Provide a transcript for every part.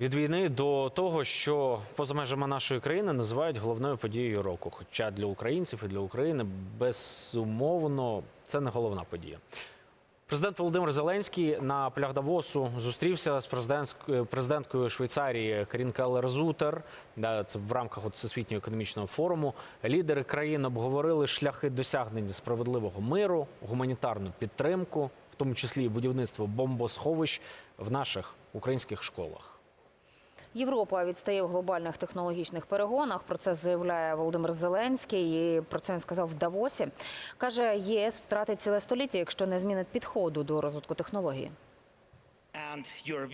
Від війни до того, що поза межами нашої країни називають головною подією року. Хоча для українців і для України безумовно це не головна подія. Президент Володимир Зеленський на полях Давосу зустрівся з президентськ- президенткою Швейцарії Карін Келлер-Зутер. Це в рамках Всесвітнього економічного форуму. Лідери країн обговорили шляхи досягнення справедливого миру, гуманітарну підтримку, в тому числі будівництво бомбосховищ в наших українських школах. Європа відстає в глобальних технологічних перегонах. Про це заявляє Володимир Зеленський. І про це він сказав в Давосі. каже, ЄС втратить ціле століття, якщо не змінить підходу до розвитку технології.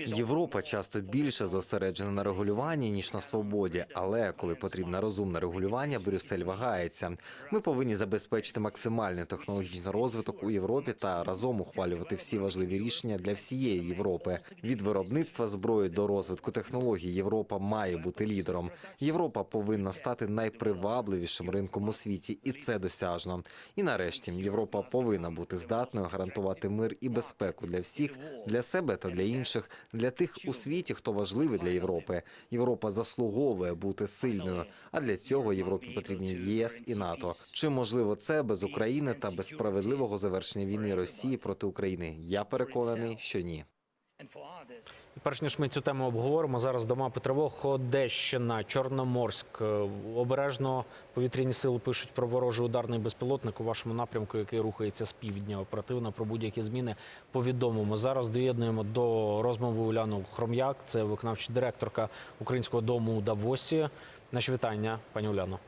Європа часто більше зосереджена на регулюванні ніж на свободі. Але коли потрібне розумне регулювання, Брюссель вагається. Ми повинні забезпечити максимальний технологічний розвиток у Європі та разом ухвалювати всі важливі рішення для всієї Європи. Від виробництва зброї до розвитку технологій Європа має бути лідером. Європа повинна стати найпривабливішим ринком у світі, і це досяжно. І нарешті Європа повинна бути здатною гарантувати мир і безпеку для всіх, для себе та для інших, для тих у світі, хто важливий для Європи. Європа заслуговує бути сильною. А для цього Європі потрібні ЄС і НАТО. Чи можливо це без України та без справедливого завершення війни Росії проти України? Я переконаний, що ні. Перш ніж ми цю тему обговоримо, зараз до мапи тривог Одещина, Чорноморськ. Е, Обережно повітряні сили пишуть про ворожий ударний безпілотник у вашому напрямку, який рухається з півдня. Оперативно про будь-які зміни повідомимо. Зараз доєднуємо до розмови Уляну Хром'як, це виконавча директорка Українського дому у Давосі. Наші вітання, пані Уляно.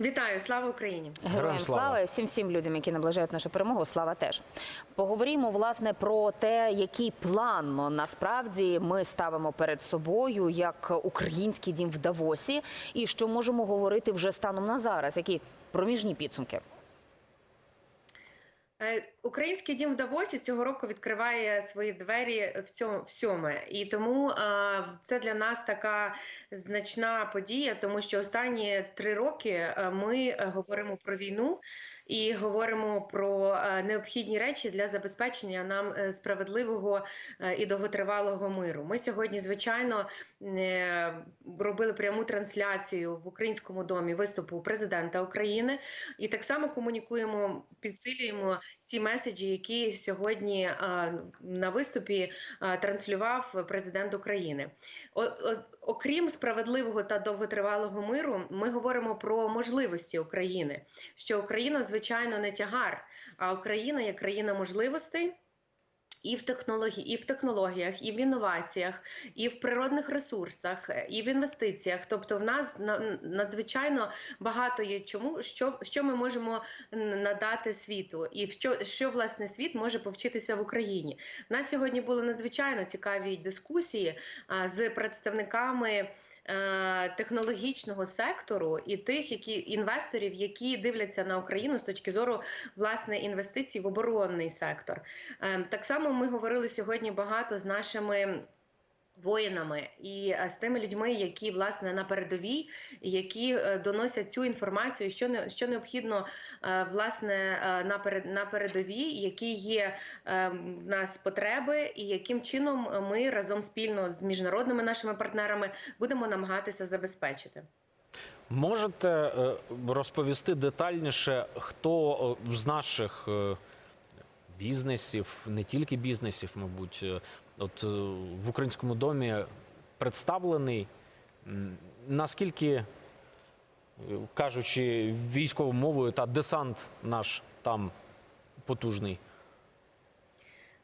Вітаю, слава Україні! Героям слава. і всім всім людям, які наближають нашу перемогу. Слава теж поговоримо власне про те, який план ну, насправді ми ставимо перед собою як український дім в Давосі, і що можемо говорити вже станом на зараз. Які проміжні підсумки? Український дім в Давосі цього року відкриває свої двері в сьоме, і тому це для нас така значна подія, тому що останні три роки ми е, говоримо про війну і говоримо про е, необхідні речі для забезпечення нам е, справедливого і довготривалого миру. Ми сьогодні, звичайно, робили пряму трансляцію в українському домі виступу президента України, і так само комунікуємо, підсилюємо ці меседжі, які сьогодні на виступі транслював президент України. Окрім справедливого та довготривалого миру, ми говоримо про можливості України. Що Україна, звичайно, не тягар, а Україна є країна можливостей. І в технології, і в технологіях, і в інноваціях, і в природних ресурсах, і в інвестиціях. Тобто, в нас на- надзвичайно багато є чому, що, що ми можемо надати світу, і що, що власне світ може повчитися в Україні. У нас сьогодні були надзвичайно цікаві дискусії з представниками. Е, Технологічного сектору і тих, які інвесторів, які дивляться на Україну з точки зору власне інвестицій в оборонний сектор. Е, Так само ми говорили сьогодні багато з нашими. Воїнами і е, з тими людьми, які власне на передовій, які е, доносять цю інформацію, що не що необхідно е, власне на перед на передовій, які є в нас потреби, і яким чином ми разом спільно з міжнародними нашими партнерами будемо намагатися забезпечити. Можете розповісти детальніше, хто з наших бізнесів, не тільки бізнесів, мабуть, от е, в українському домі представлений, наскільки, е, кажучи військовою мовою, та десант наш там потужний?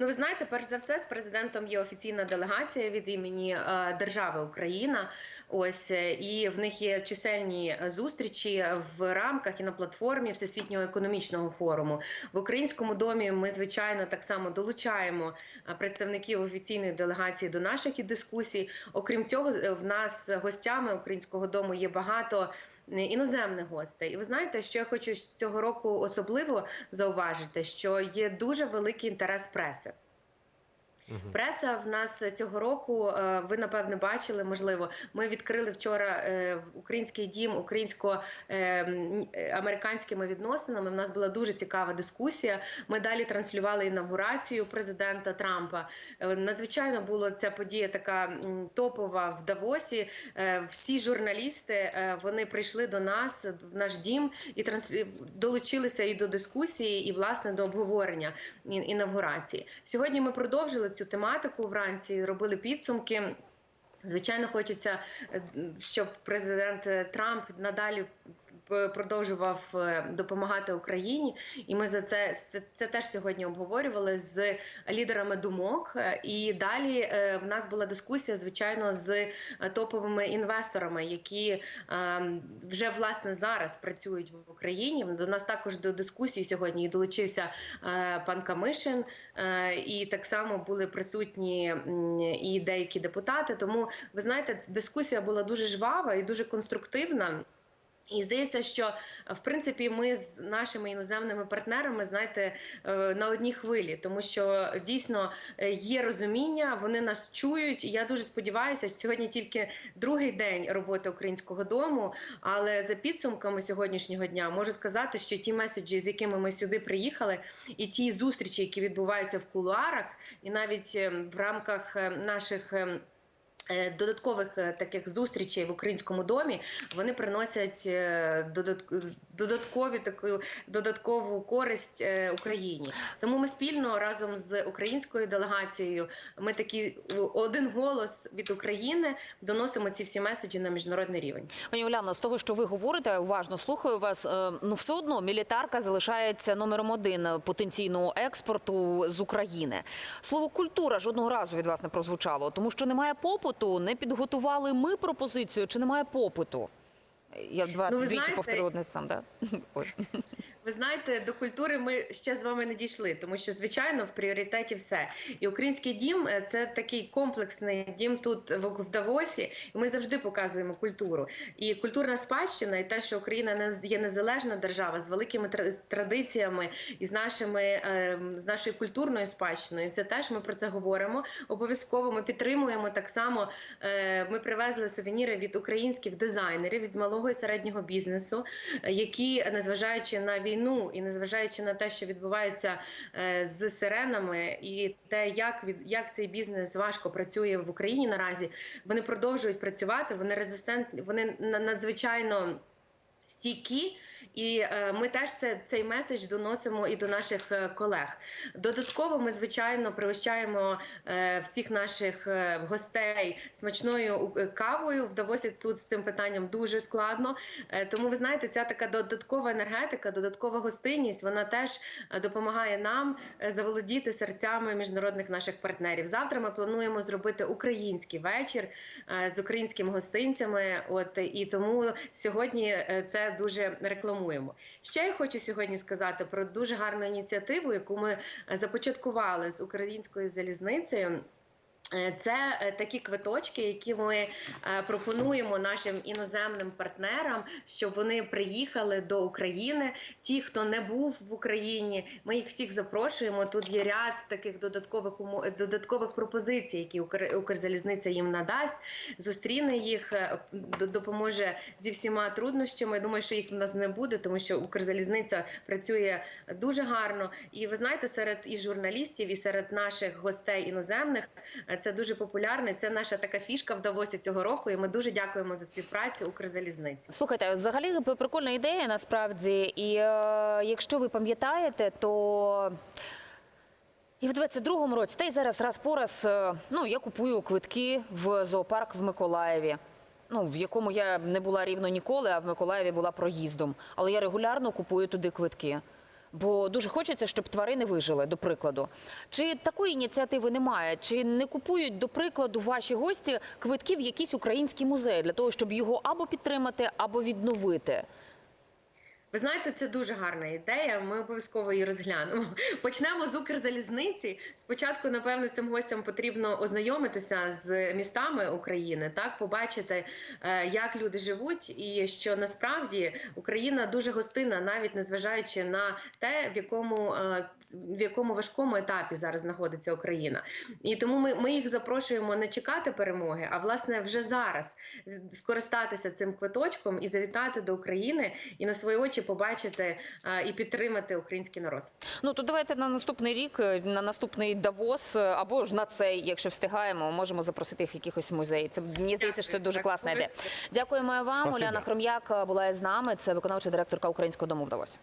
Ну, ви знаєте, перш за все, з президентом є офіційна делегація від імені е, держави Україна. Ось е, і в них є чисельні е, зустрічі в рамках і на платформі Всесвітнього економічного форуму. В українському домі ми звичайно так само долучаємо представників офіційної делегації до наших дискусій. Окрім цього, в нас гостями українського дому є багато. Іноземних гостей, і ви знаєте, що я хочу цього року особливо зауважити, що є дуже великий інтерес преси. Преса в нас цього року, е, ви напевне бачили, можливо, ми відкрили вчора е, український дім українсько-американськими відносинами. В нас була дуже цікава дискусія. Ми далі транслювали інавгурацію президента Трампа. Е, Надзвичайно була ця подія така топова в Давосі. Е, Всі журналісти е, вони прийшли до нас в наш дім і долучилися і до дискусії, і власне до обговорення інавгурації. Сьогодні ми продовжили цю тематику вранці, робили підсумки. Звичайно, хочеться, е, щоб президент е, Трамп надалі продовжував е, допомагати Україні, і ми за це це, це теж сьогодні обговорювали з лідерами думок. Е, І далі е, в нас була дискусія, звичайно, з е, топовими інвесторами, які е, вже власне зараз працюють в Україні. До нас також до дискусії сьогодні долучився е, пан Камишин, е, і так само були присутні і деякі депутати. Тому ви знаєте, дискусія була дуже жвава і дуже конструктивна. І здається, що в принципі ми з нашими іноземними партнерами знаєте е, на одній хвилі, тому що дійсно е, є розуміння, вони нас чують. Я дуже сподіваюся, що сьогодні тільки другий день роботи українського дому. Але за підсумками сьогоднішнього дня можу сказати, що ті меседжі, з якими ми сюди приїхали, і ті зустрічі, які відбуваються в кулуарах, і навіть е, в рамках е, наших. Е, Додаткових е, таких зустрічей в українському домі вони приносять е, додаткові таку додаткову користь Україні. Тому ми спільно разом з українською делегацією. Ми такі один голос від України доносимо ці всі меседжі на міжнародний рівень. Пані Уляно, з того, що ви говорите, уважно слухаю вас. Ну, все одно мілітарка залишається номером один потенційного експорту з України. Слово культура жодного разу від вас не прозвучало, тому що немає попиту. Не підготували ми пропозицію, чи немає попиту? Я два Ну, двічі знаєте- повторила одне сам, да? Ой. Ви знаєте, до культури ми ще з вами не дійшли, тому що звичайно в пріоритеті все. І український дім е, це такий комплексний дім тут в Давосі. І ми завжди показуємо культуру. І культурна спадщина, і те, що Україна є незалежна держава з великими традиціями і з нашими е, з нашою культурною спадщиною. Це теж ми про це говоримо. Обов'язково ми підтримуємо так само. е, Ми привезли сувеніри від українських дизайнерів, від малого і середнього бізнесу, е, які, незважаючи на війну і незважаючи на те, що відбувається е, з сиренами, і те, як як цей бізнес важко працює в Україні наразі, вони продовжують працювати. Вони резистентні, вони надзвичайно стійкі. І е, ми теж це, цей меседж доносимо і до наших е, колег. Додатково ми, звичайно, пригощаємо е, всіх наших гостей смачною кавою. В Давосі тут з цим питанням дуже складно. Тому ви знаєте, ця така додаткова енергетика, додаткова гостинність, вона теж допомагає нам заволодіти серцями міжнародних наших партнерів. Завтра ми плануємо зробити український вечір з українськими гостинцями. От і тому сьогодні це дуже рекламуємо. Ще я хочу сьогодні сказати про дуже гарну ініціативу, яку ми е, започаткували з українською залізницею. Е, Це е, такі квиточки, які ми е, пропонуємо нашим іноземним партнерам, щоб вони приїхали до України. Ті, хто не був в Україні, ми їх всіх запрошуємо. Тут є ряд таких додаткових додаткових пропозицій, які Укр- Укрзалізниця їм надасть. Зустріне їх, допоможе зі всіма труднощами. Я Думаю, що їх в нас не буде, тому що Укрзалізниця працює дуже гарно. І ви знаєте, серед і журналістів, і серед наших гостей іноземних це дуже популярно. Це наша така фішка в Давосі цього року. І ми дуже дякуємо за співпрацю Укрзалізниці. Слухайте, взагалі прикольна ідея насправді. І е, якщо ви пам'ятаєте, то. І в 22-му році, та й зараз раз по раз, е, ну я купую квитки в зоопарк в Миколаєві. Ну, в якому я не була рівно ніколи, а в Миколаєві була проїздом. Але я регулярно купую туди квитки. Бо дуже хочеться, щоб тварини вижили, до прикладу. Чи такої ініціативи немає? Чи не купують, до прикладу, ваші гості квитки в якийсь український музей для того, щоб його або підтримати, або відновити? Ви знаєте, це дуже гарна ідея. Ми обов'язково її розглянемо. Почнемо з Укрзалізниці. Спочатку, напевно, цим гостям потрібно ознайомитися з містами України, так побачити, е, як люди живуть, і що насправді Україна дуже гостинна, навіть незважаючи на те, в якому е, в якому важкому етапі зараз знаходиться Україна. І тому ми, ми їх запрошуємо не чекати перемоги, а власне вже зараз скористатися цим квиточком і завітати до України і на свої очі побачити е, і підтримати український народ. Ну то давайте на наступний рік, е, на наступний Давос, е, або ж на цей, якщо встигаємо, можемо запросити їх в якихось музеї. Це мені здається, що це дуже Так, класна ідея. Дякуємо вам. Спасибо. Уляна Хром'як була з нами. Це виконавча директорка Українського дому в Давосі.